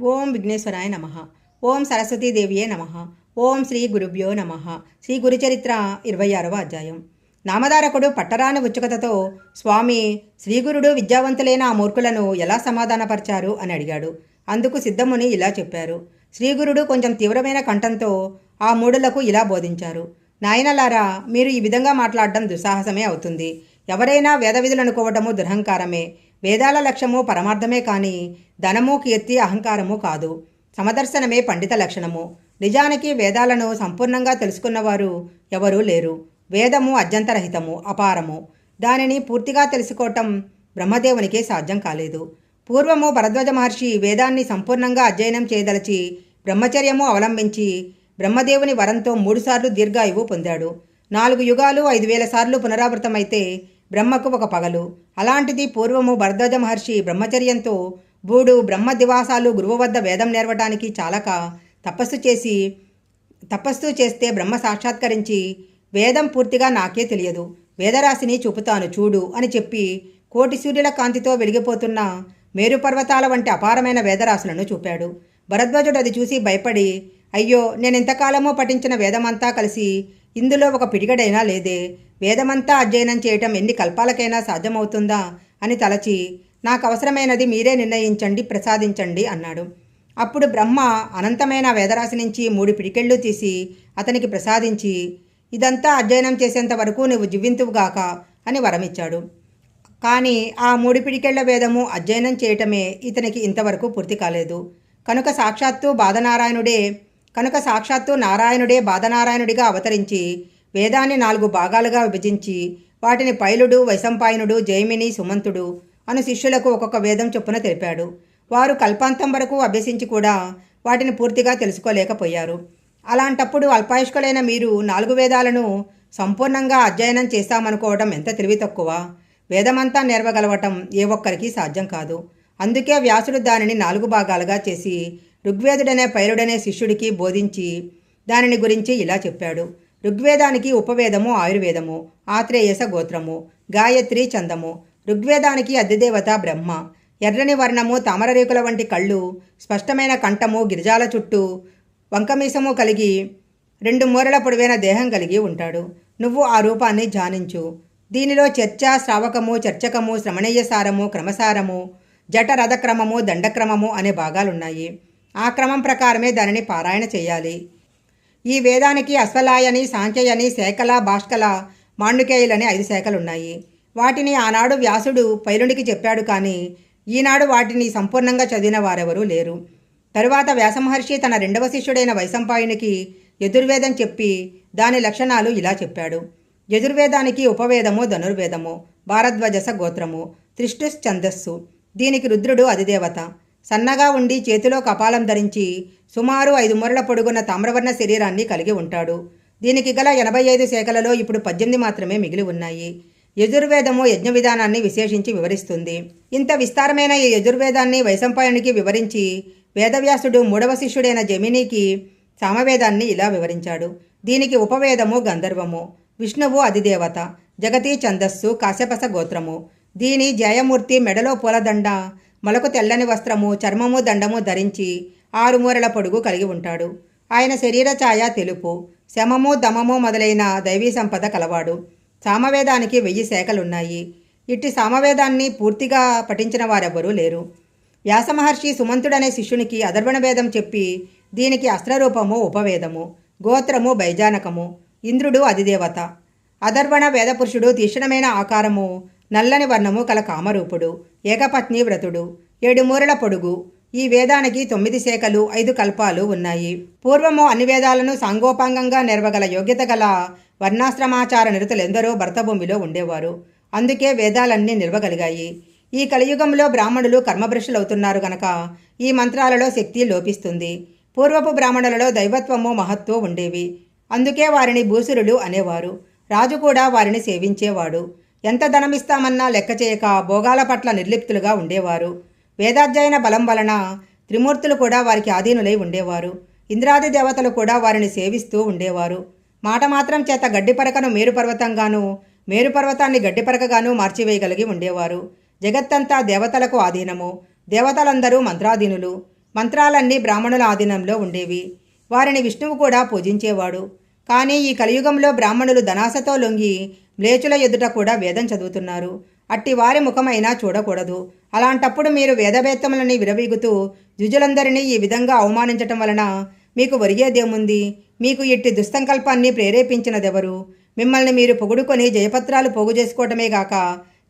ఓం విఘ్నేశ్వరాయ నమ. ఓం సరస్వతీదేవియే నమ. ఓం శ్రీ గురుభ్యో నమ. శ్రీ గురుచరిత్ర ఇరవై ఆరవ అధ్యాయం. నామధారకుడు పట్టరాని ఉత్సుకతతో స్వామి శ్రీగురుడు విద్యావంతులైన ఆ మూర్ఖులను ఎలా సమాధానపరిచారు? అని అడిగాడు. అందుకు సిద్ధముని ఇలా చెప్పారు. శ్రీగురుడు కొంచెం తీవ్రమైన కంఠంతో ఆ మూడులకు ఇలా బోధించారు. నాయనలారా మీరు ఈ విధంగా మాట్లాడడం దుస్సాహసమే అవుతుంది. ఎవరైనా వేద విధులు అనుకోవటము దురహంకారమే. వేదాల లక్ష్యము పరమార్థమే కాని ధనము కీర్తి అహంకారము కాదు. సమదర్శనమే పండిత లక్షణము. నిజానికి వేదాలను సంపూర్ణంగా తెలుసుకున్నవారు ఎవరూ లేరు. వేదము అత్యంతరహితము అపారము. దానిని పూర్తిగా తెలుసుకోవటం బ్రహ్మదేవునికే సాధ్యం కాలేదు. పూర్వము భరద్వాజ మహర్షి వేదాన్ని సంపూర్ణంగా అధ్యయనం చేయదలచి బ్రహ్మచర్యము అవలంబించి బ్రహ్మదేవుని వరంతో మూడుసార్లు దీర్ఘాయువు పొందాడు. నాలుగు యుగాలు ఐదు వేల సార్లు పునరావృతమైతే బ్రహ్మకు ఒక పగలు. అలాంటిది పూర్వము భరద్వాజ మహర్షి బ్రహ్మచర్యంతో బూడు బ్రహ్మ దివాసాలు గురువు వద్ద వేదం నేర్వటానికి చాలక తపస్సు చేసి తపస్సు చేస్తే బ్రహ్మ సాక్షాత్కరించి వేదం పూర్తిగా నాకే తెలియదు. వేదరాశిని చూపుతాను చూడు అని చెప్పి కోటి సూర్యుల కాంతితో వెలిగిపోతున్న మేరుపర్వతాల వంటి అపారమైన వేదరాశులను చూపాడు. భరద్వాజుడు అది చూసి భయపడి అయ్యో నేను ఇంతకాలమో పఠించిన వేదమంతా కలిసి ఇందులో ఒక పిడిగడైనా లేదే. వేదమంతా అధ్యయనం చేయటం ఎన్ని కల్పాలకైనా సాధ్యమవుతుందా? అని తలచి నాకు అవసరమైనది మీరే నిర్ణయించండి ప్రసాదించండి అన్నాడు. అప్పుడు బ్రహ్మ అనంతమైన వేదరాశి నుంచి మూడు పిడికెళ్ళు తీసి అతనికి ప్రసాదించి ఇదంతా అధ్యయనం చేసేంత వరకు నువ్వు జీవింతువుగాక అని వరమిచ్చాడు. కానీ ఆ మూడు పిడికెళ్ళ వేదము అధ్యయనం చేయటమే ఇతనికి ఇంతవరకు పూర్తి కాలేదు. కనుక సాక్షాత్తు బాధనారాయణుడే కనుక సాక్షాత్తు నారాయణుడే బాధనారాయణుడిగా అవతరించి వేదాన్ని నాలుగు భాగాలుగా విభజించి వాటిని పైలుడు వైశంపాయనుడు జైమిని సుమంతుడు అను శిష్యులకు ఒక్కొక్క వేదం చొప్పున తెలిపాడు. వారు కల్పాంతం వరకు అభ్యసించి కూడా వాటిని పూర్తిగా తెలుసుకోలేకపోయారు. అలాంటప్పుడు అల్పాయుష్కులైన మీరు నాలుగు వేదాలను సంపూర్ణంగా అధ్యయనం చేస్తామనుకోవడం ఎంత తెలివి తక్కువ? వేదమంతా నేర్వగలవటం ఏ ఒక్కరికి సాధ్యం కాదు. అందుకే వ్యాసుడు దానిని నాలుగు భాగాలుగా చేసి ఋగ్వేదుడనే పైరుడనే శిష్యుడికి బోధించి దానిని గురించి ఇలా చెప్పాడు. ఋగ్వేదానికి ఉపవేదము ఆయుర్వేదము ఆత్రేయస గోత్రము గాయత్రి చందము. ఋగ్వేదానికి అధిదేవత బ్రహ్మ. ఎర్రని వర్ణము తామరరేకుల వంటి కళ్ళు స్పష్టమైన కంఠము గిరిజాల చుట్టూ వంకమీసము కలిగి రెండు మూరల పొడవైన దేహం కలిగి ఉంటాడు. నువ్వు ఆ రూపాన్ని ధ్యానించు దీనిలో చర్చ శ్రావకము చర్చకము శ్రమణీయ సారము క్రమసారము జట రథక్రమము దండక్రమము అనే భాగాలున్నాయి. ఆ క్రమం ప్రకారమే దానిని పారాయణ చేయాలి. ఈ వేదానికి అశ్వలాయని సాంఖ్యయని శేఖల భాష్కల మాండుకేయులని ఐదు శాఖలున్నాయి. వాటిని ఆనాడు వ్యాసుడు పైలునికి చెప్పాడు కానీ ఈనాడు వాటిని సంపూర్ణంగా చదివిన వారెవరూ లేరు. తరువాత వ్యాసమహర్షి తన రెండవ శిష్యుడైన వైశంపాయునికి యజుర్వేదం చెప్పి దాని లక్షణాలు ఇలా చెప్పాడు. యజుర్వేదానికి ఉపవేదము ధనుర్వేదము భారద్వజస గోత్రము త్రిష్టుస్ ఛందస్సు దీనికి రుద్రుడు అధిదేవత సన్నగా ఉండి చేతిలో కపాలం ధరించి సుమారు ఐదు మూరల పొడుగున్న తామ్రవర్ణ శరీరాన్ని కలిగి ఉంటాడు. దీనికి గల ఎనభై ఐదు శాఖలలో ఇప్పుడు పద్దెనిమిది మాత్రమే మిగిలి ఉన్నాయి. యజుర్వేదము యజ్ఞ విధానాన్ని విశేషించి వివరిస్తుంది. ఇంత విస్తారమైన ఈ యజుర్వేదాన్ని వైశంపాయునికి వివరించి వేదవ్యాసుడు మూడవ శిష్యుడైన జమినీకి సామవేదాన్ని ఇలా వివరించాడు. దీనికి ఉపవేదము గంధర్వము విష్ణువు అధిదేవత జగతి ఛందస్సు కాశ్యపస గోత్రము. దీని జయమూర్తి మెడలో పూలదండ మొలకు తెల్లని వస్త్రము చర్మము దండము ధరించి ఆరుమూరల పొడుగు కలిగి ఉంటాడు. ఆయన శరీర ఛాయ తెలుపు శమము దమము మొదలైన దైవీ సంపద కలవాడు. సామవేదానికి వెయ్యి శాఖలున్నాయి. ఇట్టి సామవేదాన్ని పూర్తిగా పఠించిన వారెవ్వరూ లేరు. వ్యాసమహర్షి సుమంతుడనే శిష్యునికి అధర్వణ వేదం చెప్పి దీనికి అస్త్రరూపము ఉపవేదము గోత్రము బైజానకము ఇంద్రుడు అధిదేవత. అధర్వణ వేదపురుషుడు తీక్షణమైన ఆకారము నల్లని వర్ణము కల కామరూపుడు ఏకపత్ని వ్రతుడు ఏడుమూరల పొడుగు ఈ వేదానికి తొమ్మిది శాఖలు ఐదు కల్పాలు ఉన్నాయి. పూర్వము అన్ని వేదాలను సాంగోపాంగంగా నెరవగల యోగ్యత గల వర్ణాశ్రమాచార నిరతులెందరో భర్తభూమిలో ఉండేవారు. అందుకే వేదాలన్నీ నిలవగలిగాయి. ఈ కలియుగంలో బ్రాహ్మణులు కర్మభ్రషులవుతున్నారు గనక ఈ మంత్రాలలో శక్తి లోపిస్తుంది. పూర్వపు బ్రాహ్మణులలో దైవత్వము మహత్వం ఉండేవి. అందుకే వారిని భూసురులు అనేవారు. రాజు కూడా వారిని సేవించేవాడు. ఎంత ధనమిస్తామన్నా లెక్క చేయక భోగాల పట్ల నిర్లిప్తులుగా ఉండేవారు. వేదాధ్యయన బలం వలన త్రిమూర్తులు కూడా వారికి ఆధీనులై ఉండేవారు. ఇంద్రాది దేవతలు కూడా వారిని సేవిస్తూ ఉండేవారు. మాట మాత్రం చేత గడ్డిపరకను మేరుపర్వతంగాను మేరుపర్వతాన్ని గడ్డిపరకగాను మార్చివేయగలిగి ఉండేవారు. జగత్తంతా దేవతలకు ఆధీనము. దేవతలందరూ మంత్రాధీనులు. మంత్రాలన్నీ బ్రాహ్మణుల ఆధీనంలో ఉండేవి. వారిని విష్ణువు కూడా పూజించేవాడు. కానీ ఈ కలియుగంలో బ్రాహ్మణులు ధనాసతో లొంగి మ్లేచుల ఎదుట కూడా వేదం చదువుతున్నారు. అట్టి వారి ముఖమైనా చూడకూడదు. అలాంటప్పుడు మీరు వేదవేత్తములని విరవీగుతూ జుజులందరినీ ఈ విధంగా అవమానించటం వలన మీకు ఒరిగేదేముంది? మీకు ఇట్టి దుస్సంకల్పాన్ని ప్రేరేపించినదెవరు? మిమ్మల్ని మీరు పొగుడుకొని జయపత్రాలు పోగు చేసుకోవటమే గాక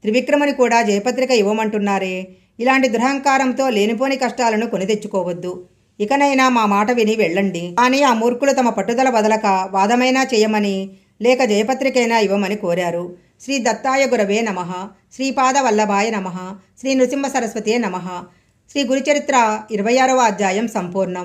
త్రివిక్రముని కూడా జయపత్రిక ఇవ్వమంటున్నారే. ఇలాంటి దురహంకారంతో లేనిపోని కష్టాలను కొని తెచ్చుకోవద్దు. ఇకనైనా మా మాట విని వెళ్ళండి. కానీ ఆ మూర్ఖులు తమ పట్టుదల వదలక వాదమైనా చేయమని లేక జయపత్రికైనా ఇవ్వమని కోరారు. శ్రీ దత్తాయ గురవే నమ శ్రీపాద వల్లభాయ నమ శ్రీ నృసింహ సరస్వతే నమ. శ్రీ గురుచరిత్ర ఇరవై ఆరవ అధ్యాయం సంపూర్ణం.